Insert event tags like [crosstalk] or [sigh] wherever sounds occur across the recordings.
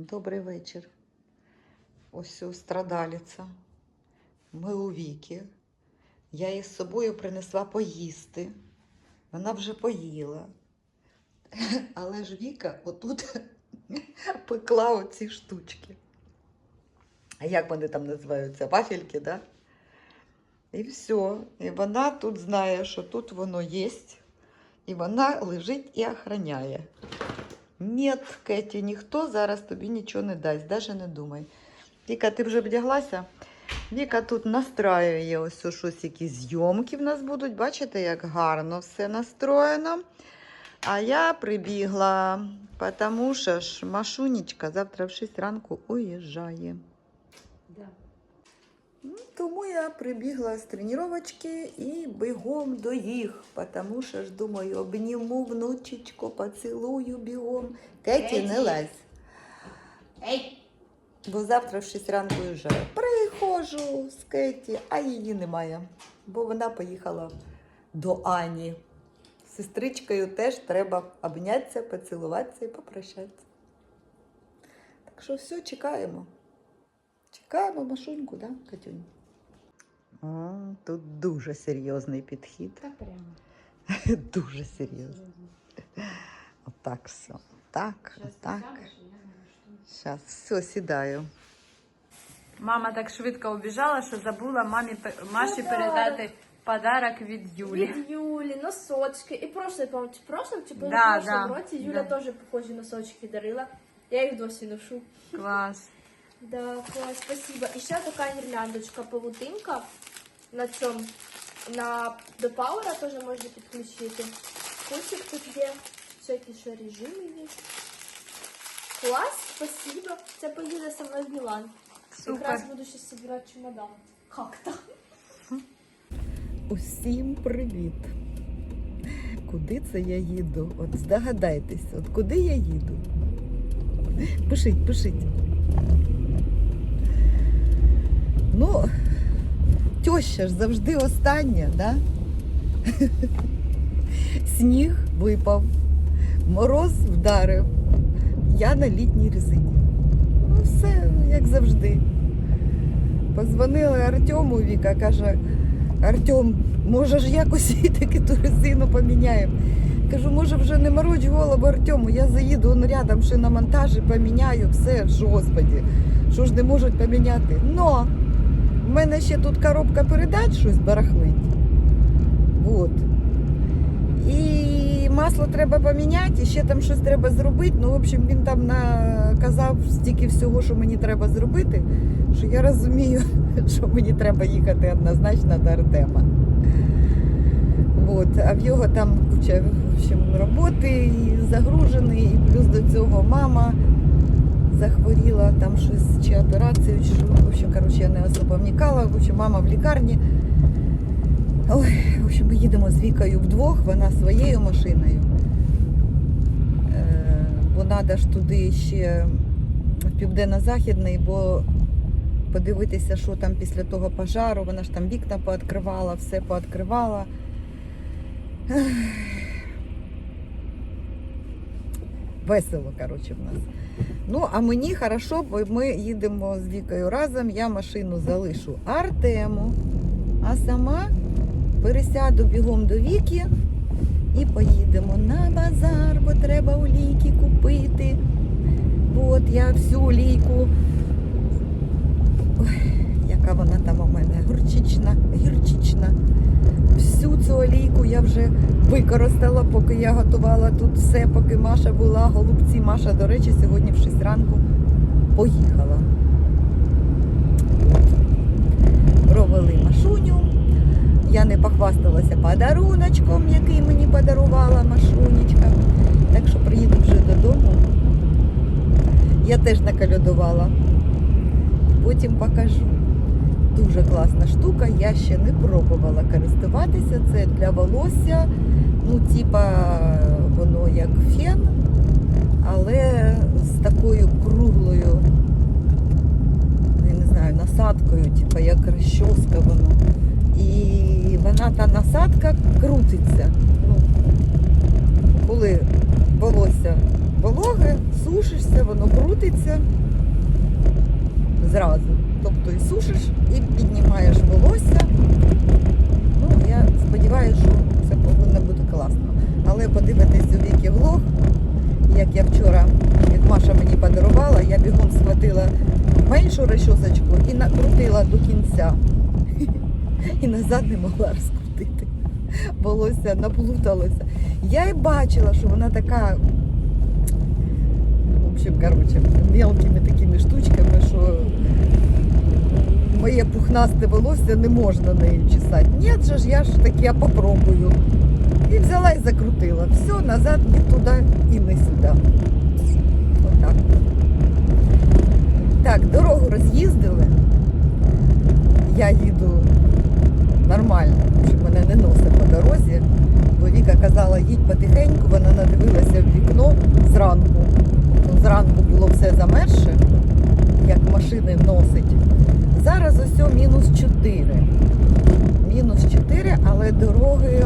Добрий вечір. Ось у страдаліця. Ми у віки. Я їй з собою принесла поїсти. Вона вже поїла. Але ж Віка отут [laughs] пекла оці штучки. А як вони там називаються? Вафельки, да? І все. І вона тут знає, що тут воно є. І вона лежить і охороняє. Ні, Кеті, ніхто зараз тобі нічого не дасть, навіть не думай. Віка, ти вже вдяглася? Віка тут настраює ось щось, якісь зйомки в нас будуть. Бачите, як гарно все настроєно. А я прибігла, тому що ж Машунечка завтра в 6 ранку уїжджає. Ну, Тому я прибігла з тренувачки і бігом до їх, тому що ж думаю, обніму внучечку, поцілую бігом. Кеті, не лезь, Ей! бо завтра в 6 ранку уїжджаю. Приходжу з Кеті, а її немає, бо вона поїхала до Ані. З сестричкою теж треба обнятися, поцілуватися і попрощатися. Так що все, чекаємо. Чекаємо Машуньку, да, Катюнь? О, тут дуже серйозний підхід. Так прямо. [laughs] Дуже серйозно. Отак все. Так, отак. Зараз все, сідаю. Мама так швидко убіжала, що забула мамі Маші передати подарок від Юлі. Від Юлі, носочки. І прошлий, по-моєму, чи прошлим, чи Да, да, році Юля да. теж похожі носочки дарила. Я їх досі ношу. Клас. Да, клас, спасибо. І ще така гірляндочка, павутинка на цьому. На до пауера теж можна підключити. Кульчик тут є, всякі ще режими є. Клас, спасибо. Це поїде со мною в Мілан. Якраз Супер. буду ще збирати чемодан. Как то? Усім привіт! Куди це я їду? От здогадайтесь, от куди я їду? Пишіть, пишіть. Ну, теща ж завжди остання, да? [laughs] Сніг випав, мороз вдарив, я на літній резині. Ну, все як завжди. Позвонили Артему, Віка каже, Артем, може ж якось і [laughs] таки ту резину поміняємо. Кажу, може вже не мороч голову Артему, я заїду он рядом ще на монтажі, поміняю все, ж, господі, що ж не можуть поміняти. Но в мене ще тут коробка передач щось барахлить. Вот. І масло треба поміняти, і ще там щось треба зробити. Ну, в общем, він там наказав стільки всього, що мені треба зробити, що я розумію, [laughs] що мені треба їхати однозначно до Артема. От. А в його там куча в общем, роботи, і загружений, і плюс до цього мама захворіла, там щось чи операцію, чи. В коротше, я не особо вникала. В общем, мама в лікарні. Ой, в общем, ми їдемо з Вікою вдвох, вона своєю машиною. Е, бо треба ж туди ще в південно-західний, бо подивитися, що там після того пожару, вона ж там вікна пооткривала, все пооткривала. Весело, коротше, в нас. Ну, а мені хорошо, бо ми їдемо з Вікою разом, я машину залишу Артему, а сама пересяду бігом до Віки і поїдемо на базар, бо треба олійки купити. От я всю олійку. Яка вона там у мене горчична, гірчична. Всю цю олійку я вже використала, поки я готувала тут все, поки Маша була, голубці. Маша, до речі, сьогодні в 6 ранку поїхала. Провели Машуню. Я не похвасталася подаруночком, який мені подарувала Машунечка. Так що приїду вже додому. Я теж наколядувала. Потім покажу. Дуже класна штука, я ще не пробувала користуватися. Це для волосся. Ну, типа, воно як фен, але з такою круглою, я не знаю, насадкою, типа як розчоска воно. І вона та насадка крутиться. Ну, коли волосся вологе, сушишся, воно крутиться зразу. Тобто і сушиш, і піднімаєш волосся. Ну, я сподіваюся, що це повинно бути класно. Але подивитись у віки влог, як я вчора, як Маша мені подарувала, я бігом схватила меншу розчосочку і накрутила до кінця. І назад не могла розкрутити. Волосся наплуталося. Я і бачила, що вона така, в общем, короче, мелкими такими штучками, що моє пухнасте волосся не можна нею чесати. Ні, же ж я ж таки я попробую. І взяла і закрутила. Все, назад ні туди і не сюди. Отак. Так, дорогу роз'їздили. Я їду нормально, щоб мене не носить по дорозі. Бо Віка казала, їдь потихеньку, вона надивилася в вікно зранку. Ну, зранку було все замерше, як машини носить. Зараз ось мінус 4. Мінус 4, але дороги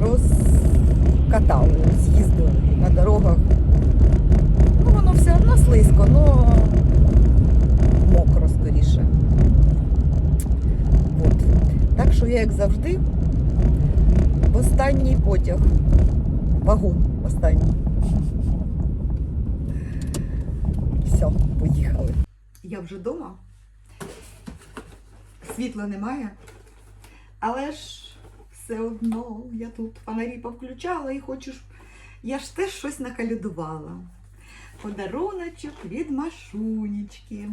розкатали, з'їздили на дорогах. Ну, воно все одно слизько, але мокро скоріше. От. Так що я, як завжди, в останній потяг. Вагон останній. Все, поїхали. Я вже вдома. Світла немає. Але ж все одно я тут фонарі повключала і хочу. Я ж теж щось накалюдувала. Подаруночок від Машунечки.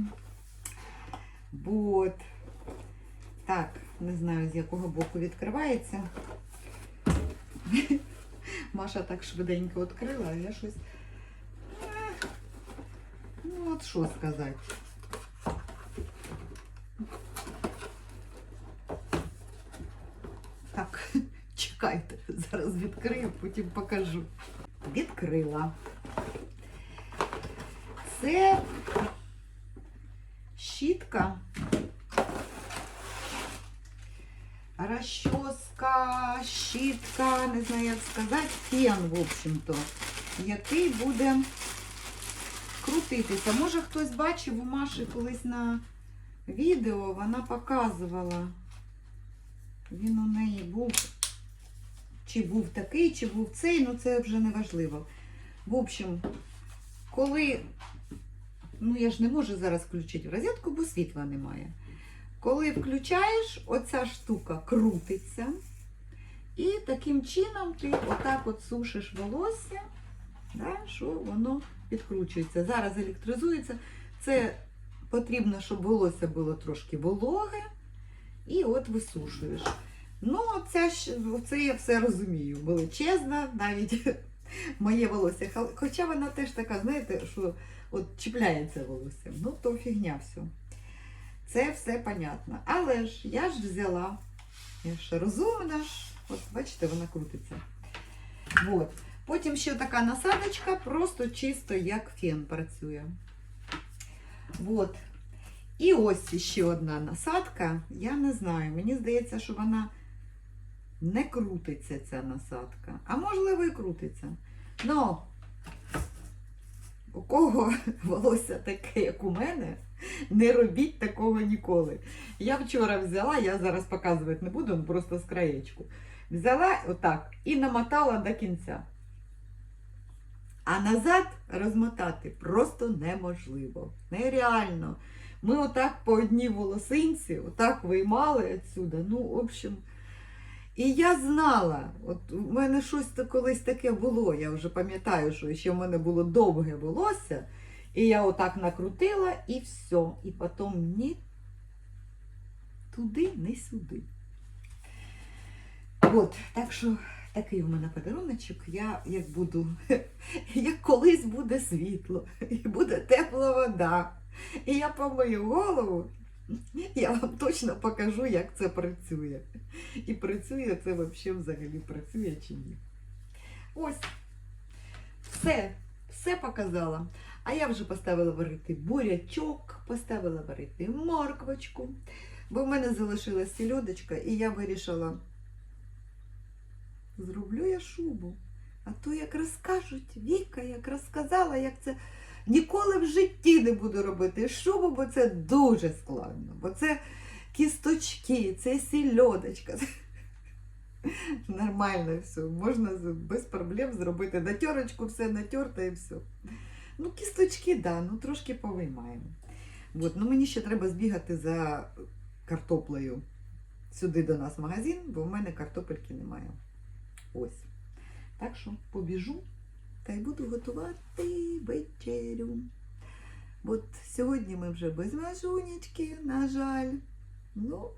Вот. Так, не знаю, з якого боку відкривається. [laughs] Маша так швиденько відкрила, а я щось. Ну, от що сказати. Так, чекайте, зараз відкрию, потім покажу. Відкрила. Це щітка. Розчоска, щітка, не знаю, як сказати, фен, в общем-то, який буде крутитися. Може хтось бачив у Маші колись на відео, вона показувала. Він у неї був, чи був такий, чи був цей, ну це вже не важливо. В общем, коли, ну я ж не можу зараз включити в розетку, бо світла немає. Коли включаєш, оця штука крутиться, і таким чином ти отак от сушиш волосся, да, що воно підкручується. Зараз електризується. Це потрібно, щоб волосся було трошки вологе, і от висушуєш. Ну, оця, ж- оце я все розумію. Величезна, навіть [laughs] моє волосся. Хоча вона теж така, знаєте, що от чіпляється волоссям. Ну, то фігня все. Це все понятно. Але ж я ж взяла, я ж розумна, от бачите, вона крутиться. От. Потім ще така насадочка, просто чисто як фен працює. От. І ось ще одна насадка. Я не знаю, мені здається, що вона не крутиться, ця насадка. А можливо і крутиться. Ну, у кого [laughs] волосся таке, як у мене, не робіть такого ніколи. Я вчора взяла, я зараз показувати не буду, просто з краєчку. Взяла отак і намотала до кінця. А назад розмотати просто неможливо. Нереально. Ми отак по одній волосинці, отак виймали відсюди. Ну, в общем. І я знала, от у мене щось колись таке було. Я вже пам'ятаю, що ще в мене було довге волосся. І я отак накрутила і все. І потім ні туди, ні сюди. От, так що такий у мене подаруночок. Я як буду, [laughs] як колись буде світло, [laughs] і буде тепла вода. І я помию голову, я вам точно покажу, як це працює. І працює це взагалі взагалі працює чи ні. Ось. Все, все показала. А я вже поставила варити бурячок, поставила варити морквочку. Бо в мене залишилась сільодочка, і я вирішила, зроблю я шубу. А то як розкажуть, Віка, як розказала, як це ніколи в житті не буду робити шубу, бо це дуже складно. Бо це кісточки, це сільодочка. [laughs] Нормально все. Можна без проблем зробити на терочку, все натерте і все. Ну, кісточки, да, ну трошки повиймаємо. От, ну мені ще треба збігати за картоплею сюди до нас в магазин, бо в мене картопельки немає. Ось. Так що побіжу та й буду готувати вечерю. От сьогодні ми вже без важунечки, на жаль. Ну,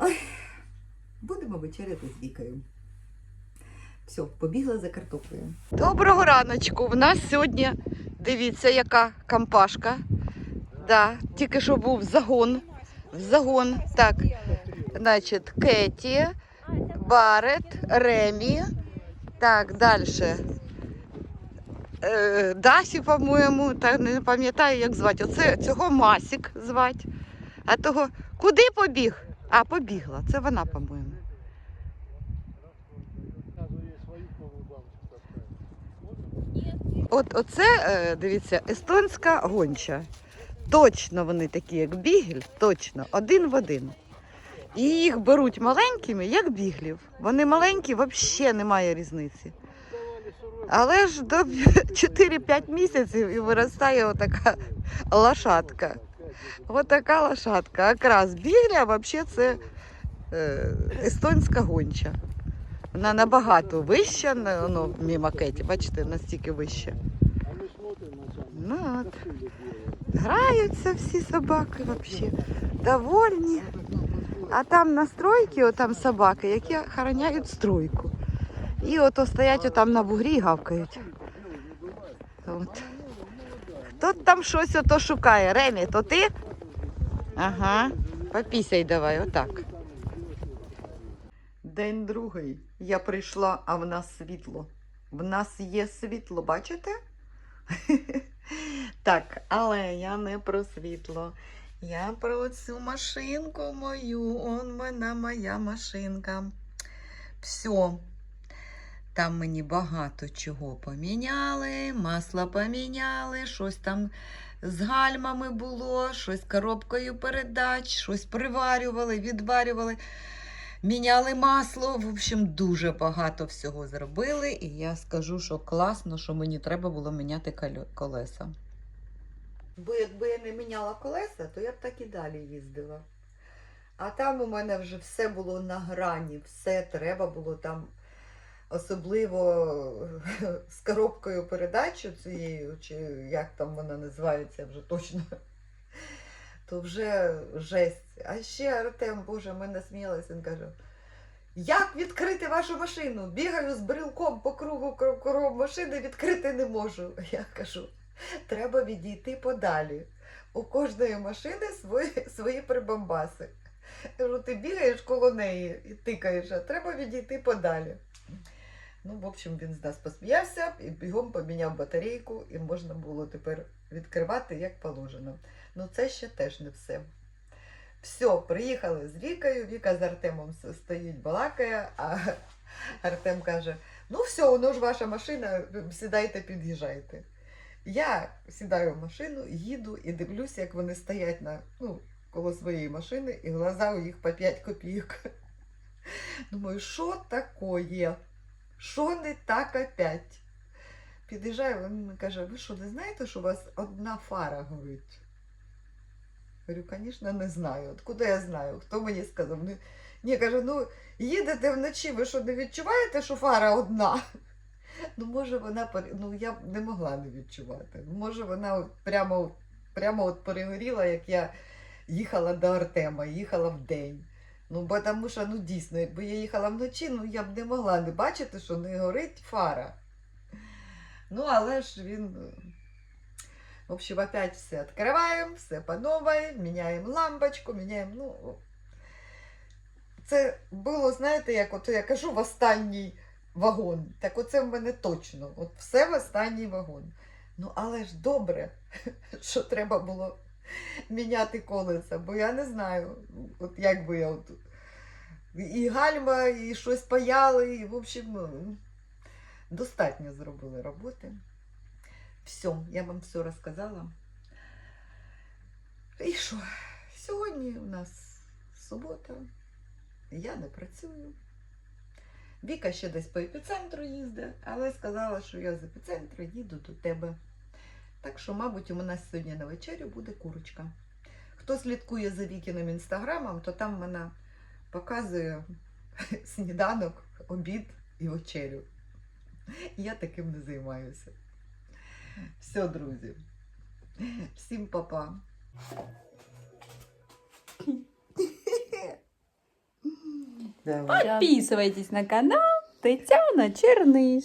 ой, будемо вечеряти з Вікою. Все, побігла за картоплею. Доброго раночку. В нас сьогодні, дивіться, яка компашка. Да, тільки що був загон. Загон. Так, значить, Кеті, Барет, Ремі. Так, далі. Е, Дасі, по-моєму, та не пам'ятаю, як звати. Оце цього Масік звати. А того куди побіг? А, побігла. Це вона, по-моєму. От оце, е, дивіться, естонська гонча. Точно вони такі, як бігель, точно, один в один. І їх беруть маленькими, як біглів. Вони маленькі, взагалі немає різниці. Але ж до 4-5 місяців і виростає отака лошадка. Отака лошадка. Якраз бігля, взагалі це е, естонська гонча. Вона набагато вища, ну, мимо Кеті, бачите, настільки вища. Ну, от. Граються всі собаки взагалі. Довольні. А там на стройці, там собаки, які охороняють стройку. І ото стоять отам на бугрі і гавкають. От. Хто там щось ото шукає? Ремі, то ти? Ага. Попісяй давай, отак. День другий. Я прийшла, а в нас світло. В нас є світло, бачите? [laughs] Так, але я не про світло. Я про цю машинку мою. Он вона моя машинка. Все. Там мені багато чого поміняли, масло поміняли, щось там з гальмами було, щось коробкою передач, щось приварювали, відварювали. Міняли масло, в общем, дуже багато всього зробили. І я скажу, що класно, що мені треба було міняти колеса. Бо якби я не міняла колеса, то я б так і далі їздила. А там у мене вже все було на грані, все треба було там, особливо [laughs] з коробкою передач цією, чи як там вона називається вже точно. [laughs] То вже жесть. А ще Артем, Боже, ми насміялися, він каже. Як відкрити вашу машину? Бігаю з брелком по кругу кругом машини, відкрити не можу. [laughs] Я кажу, треба відійти подалі. У кожної машини свої, свої прибамбаси. Ти бігаєш коло неї і тикаєш, а треба відійти подалі. Ну, в общем, він з нас посміявся і бігом поміняв батарейку, і можна було тепер відкривати як положено. Ну, це ще теж не все. Все, приїхали з Вікою. Віка з Артемом стоїть, балакає, а Артем каже: ну все, воно ж ваша машина, сідайте, під'їжджайте. Я сідаю в машину, їду і дивлюся, як вони стоять на, ну, коло своєї машини, і глаза у їх по 5 копійок. [laughs] Думаю, що такое? Що не так опять? Під'їжджаю, він мені каже, ви що, не знаєте, що у вас одна фара горить? Говорю, звісно, не знаю. Откуда я знаю? Хто мені сказав? Ні, каже, ну їдете вночі, ви що не відчуваєте, що фара одна? [laughs] Ну, може, вона ну, я не могла не відчувати. Може, вона прямо, прямо от перегоріла, як я їхала до Артема, їхала в день. Ну, бо тому що, ну дійсно, якби я їхала вночі, ну я б не могла не бачити, що не горить фара. Ну, але ж він. В общем, опять все відкриваємо, все по новой, міняємо лампочку, міняємо. Ну, це було, знаєте, як от я кажу, в останній вагон. Так оце в мене точно. От все в останній вагон. Ну, але ж добре, [laughs] що треба було міняти колеса, бо я не знаю, от як би я от і гальма, і щось паяли, і, в общем, ну, достатньо зробили роботи. Все, я вам все розказала. І що? Сьогодні у нас субота, я не працюю. Віка ще десь по епіцентру їздить, але сказала, що я з епіцентру їду до тебе. Так що, мабуть, у мене сьогодні на вечерю буде курочка. Хто слідкує за Вікіним інстаграмом, то там вона показує [laughs] сніданок, обід і вечерю. Я таким не займаюся. Все, друзі. Всім па-па. Давай. Подписывайтесь на канал Тетяна Черниш.